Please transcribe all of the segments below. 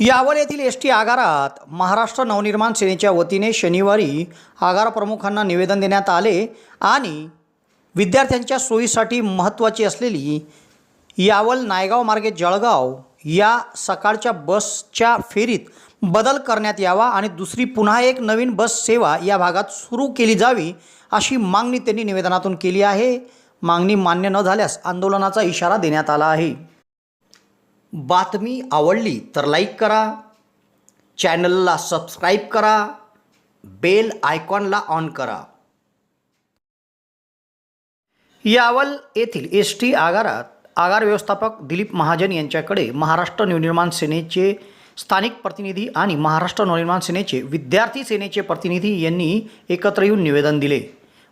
यावल येथील S T आगारात महाराष्ट्र नवनिर्माण सेनेच्या वतीने शनिवारी आगार प्रमुखांना निवेदन देण्यात आले आणि विद्यार्थ्यांच्या सोयीसाठी महत्त्वाची असलेली यावल नायगाव मार्गे जळगाव या सकाळच्या बसच्या फेरीत बदल करण्यात यावा आणि दुसरी पुन्हा एक नवीन बस सेवा या भागात सुरू केली जावी अशी मागणी त्यांनी निवेदनातून केली आहे. मागणी मान्य न झाल्यास आंदोलनाचा इशारा देण्यात आला आहे. बातमी आवडली तर लाईक करा. चॅनलला सबस्क्राईब करा. बेल आयकॉनला ऑन करा. यावल येथील एस टी आगारात आगार व्यवस्थापक दिलीप महाजन यांच्याकडे महाराष्ट्र नवनिर्माण सेनेचे स्थानिक प्रतिनिधी आणि महाराष्ट्र नवनिर्माण सेनेचे विद्यार्थी सेनेचे प्रतिनिधी यांनी एकत्र येऊन निवेदन दिले.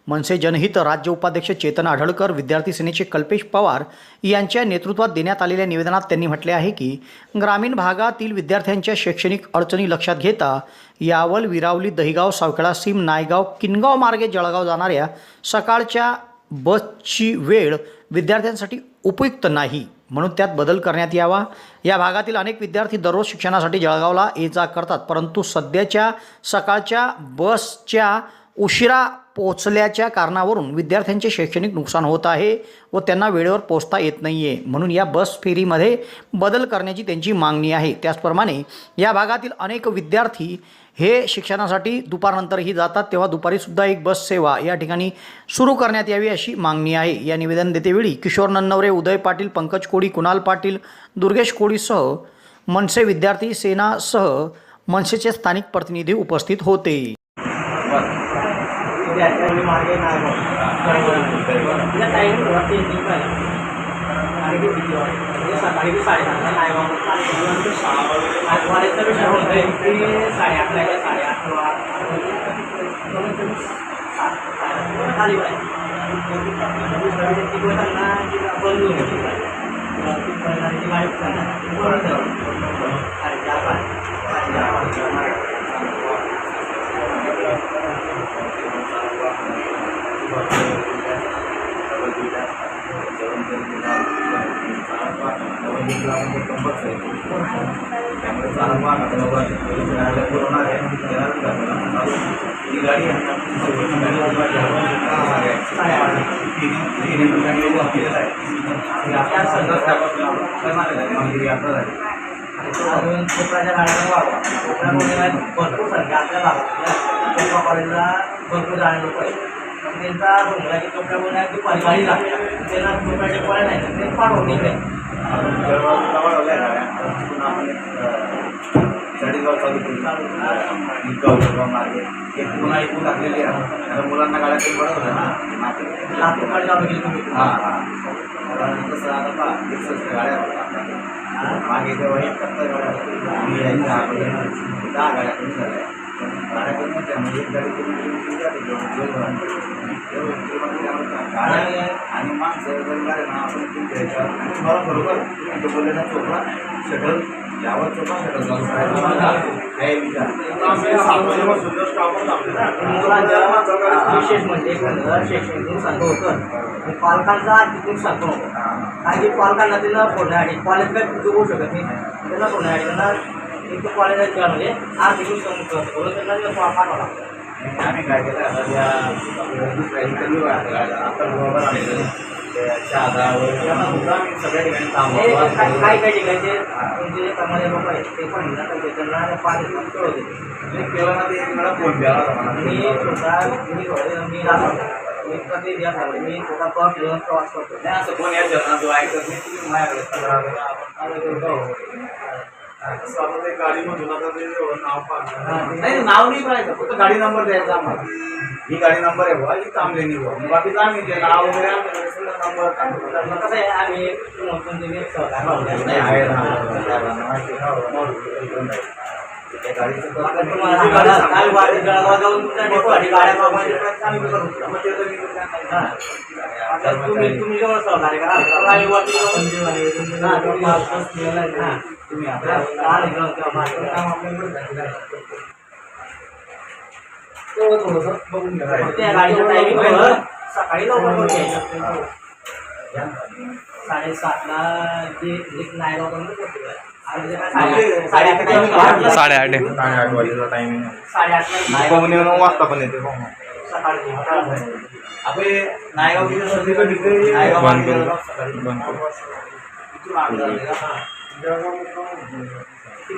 मनसे जनहित राज्य उपाध्यक्ष चेतन आढळकर विद्यार्थी सेनेचे कल्पेश पवार यांच्या नेतृत्वात देण्यात आलेल्या निवेदनात त्यांनी म्हटले आहे की ग्रामीण भागातील विद्यार्थ्यांच्या शैक्षणिक अडचणी लक्षात घेता यावल विरावली दहिगाव सावखेडा सीम नायगाव किनगाव मार्गे जळगाव जाणाऱ्या सकाळच्या बसची वेळ विद्यार्थ्यांसाठी उपयुक्त नाही म्हणून त्यात बदल करण्यात यावा. या भागातील अनेक विद्यार्थी दररोज शिक्षणासाठी जळगावला ये जा करतात परंतु सध्याच्या सकाळच्या बसच्या उशिरा पोचल्याच्या कारणावरून विद्यार्थ्यांचे शैक्षणिक नुकसान होत आहे व त्यांना वेळेवर पोचता येत नाही आहे म्हणून या बस फेरीमध्ये बदल करण्याची त्यांची मागणी आहे. त्याचप्रमाणे या भागातील अनेक विद्यार्थी हे शिक्षणासाठी दुपारनंतरही जातात. तेव्हा दुपारीसुद्धा एक बस सेवा या ठिकाणी सुरू करण्यात यावी अशी मागणी आहे. या निवेदन देतेवेळी किशोर नन्नवरे उदय पाटील पंकज कोळी कुणाल पाटील दुर्गेश कोळीसह मनसे विद्यार्थी सेनासह मनसेचे स्थानिक प्रतिनिधी उपस्थित होते. विद्यार्थ्यांनी मार्गे नाही तिला टाईम होता तीन तीन पाहिजे आणि किती दिवस म्हणजे सकाळी बी साडेसातला नाही बाबा कॉलेजचा विषय होतोय की साडेआठला आहे साडेआठ खाली पाहिजे दुसऱ्या दिवशी तिकडे त्यांना बंद होऊन येते गाडी त्यामुळे चालू पूर्ण आहे. ही गाडी आहे आपल्या अजून कोकणाच्या गाड्यांना वाढवा कोकणामध्ये भरपूर संख्या आपल्याला कोकणा कॉलेजला भरपूर जाणारे लोक आहेत त्यांचा डोंगराची कोकणामध्ये दुपारी गाडी लागते त्यांना कोकणाच्या कॉलेज नाही ते पाठवून निघते चाळीसगाव चालू केली मार्गे एक पुन्हा इकून टाकलेली आहे. आता मुलांना गाड्या ते पडत होत्या ना. लातूरकडे जाऊन गेली तुम्ही. हां हां. तसं आता पहा एकसष्ट गाड्या. होत्या मागे जेव्हा एक टक्का गाड्या. होत्या यायच्या अगोदर दहा गाड्या कमी झाल्या. गाड्या कमी होत्या. म्हणजे एक गाडी कमी गाड्या आणि माणसं जर गाड्या ना आपण ह्याच्यावर आणि तुम्हाला बरोबर तुम्ही बोलले ना चोपडा शटल यावर हे विशेष म्हणजे शैक्षणिक होतं. आणि पालकांचा पण होतं काही पालकांना त्यांना फोडण्यासाठी कॉलेज काय कुठे होऊ शकत नाही. त्यांना फोडण्यासाठी त्यांना एक कॉलेजाच्या म्हणजे आर्थिक नुकसान म्हणून त्यांना लागतं आम्ही काय केलं? आता या दुसऱ्या इंटरव्ह्यू आपण बरोबर आलेलं. सुद्धा आम्ही सगळ्या ठिकाणी हे थांबवलं काही काही ठिकाणी जे तुमचे जे कमाले लोक आहेत ते पण हिंदा करते त्यांना पाच दिवस कळवते मी केलं ना ते मला फोन होता मला. मी स्वतः मी थोडे मी राहतो मी कधी द्या मी स्वतः बस घेऊन प्रवास करतो नाही असं कोण यायचं ना जो ऐकत नाही तुम्ही माझ्याकडे आपण आलं तर जाऊ. आता ते गाडीमधून आता ते नाव पाहणार नाही नाव नाही पाहायचं फक्त गाडी नंबर द्यायचा आम्हाला ही गाडी नंबर आहे बुवा ही तांबलेनी बुवा बाकीचं आम्ही ते नाव वगैरे नंबर मग कसं आहे आम्ही नाही आहे बघून घ्या गाडीचं टायमिंग सकाळी लवकर घ्यायचं साडेसातला जे एक नाही साडे आठ साडे- साडेआठ साडेआठ साडेआठ वाजेचा टायमिंग पाहुणे नऊ वाजता. पण येते नायगाव किती नायगाव आठ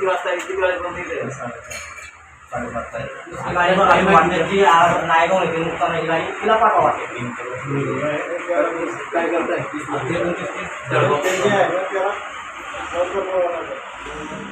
वाजता किती वाजेपर्यंत नायगाव तिला पाठवा वाटते काय करताय No, no, no.